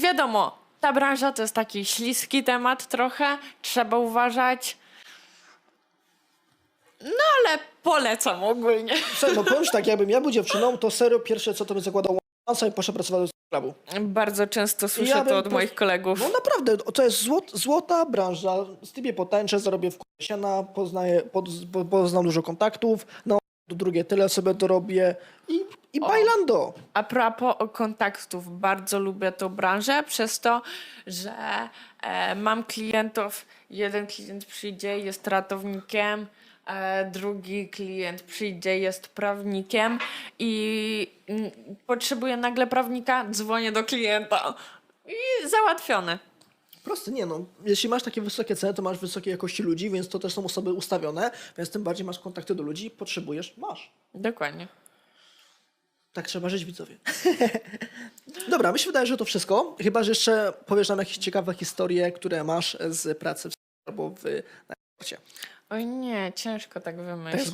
wiadomo, ta branża to jest taki śliski temat trochę, trzeba uważać. No ale polecam ogólnie. Słuchaj, no powiem ci tak, jakbym ja był dziewczyną, to serio pierwsze co to bym zakładał OnlyFansa i poszedł pracować do sklepu. Bardzo często słyszę Ja to bym od po- moich kolegów. No naprawdę, to jest złot, złota branża. Z tybie potańczę, zarobię w siana, poznaję, pod, po, poznam dużo kontaktów, no drugie tyle sobie dorobię i, i bailando. A propos kontaktów, bardzo lubię tą branżę przez to, że e, mam klientów. Jeden klient przyjdzie, jest ratownikiem, e, drugi klient przyjdzie, jest prawnikiem i mm, potrzebuję nagle prawnika, dzwonię do klienta i załatwione. Proste, nie no. Jeśli masz takie wysokie ceny, to masz wysokiej jakości ludzi, więc to też są osoby ustawione, więc tym bardziej masz kontakty do ludzi, potrzebujesz, masz. Dokładnie. Tak trzeba żyć, widzowie. Dobra, mi się wydaje, że to wszystko. Chyba, że jeszcze powiesz nam jakieś ciekawe historie, które masz z pracy w albo w na. Oj nie, ciężko tak wymyślić.